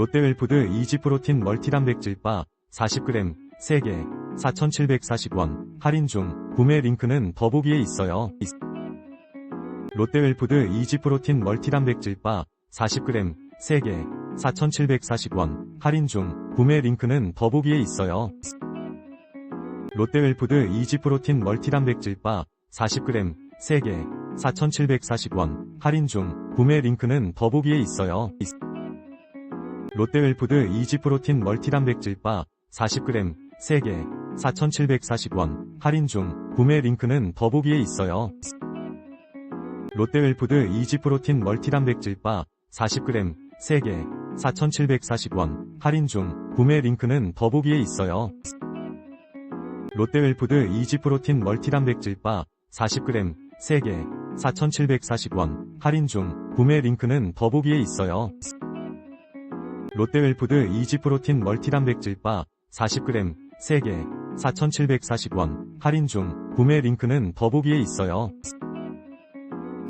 롯데웰푸드 이지프로틴 멀티단백질바 40g 3개 4,740원 할인 중 구매 링크는 더보기에 있어요. 롯데웰푸드 이지프로틴 멀티단백질바 40g 3개 4,740원 할인 중 구매 링크는 더보기에 있어요. 롯데웰푸드 이지프로틴 멀티단백질바 40g 3개 4,740원 할인 중 구매 링크는 더보기에 있어요. 롯데웰푸드 이지프로틴 멀티단백질바 40g 3개 4,740원 할인 중 구매 링크는 더보기에 있어요. 롯데웰푸드 이지프로틴 멀티단백질바 40g 3개 4,740원 할인 중 구매 링크는 더보기에 있어요. 롯데웰푸드 이지프로틴 멀티단백질바 40g 3개 4,740원 할인 중 구매 링크는 더보기에 있어요. 롯데웰푸드 이지프로틴 멀티단백질바 40g 3개 4,740원 할인 중 구매 링크는 더보기에 있어요.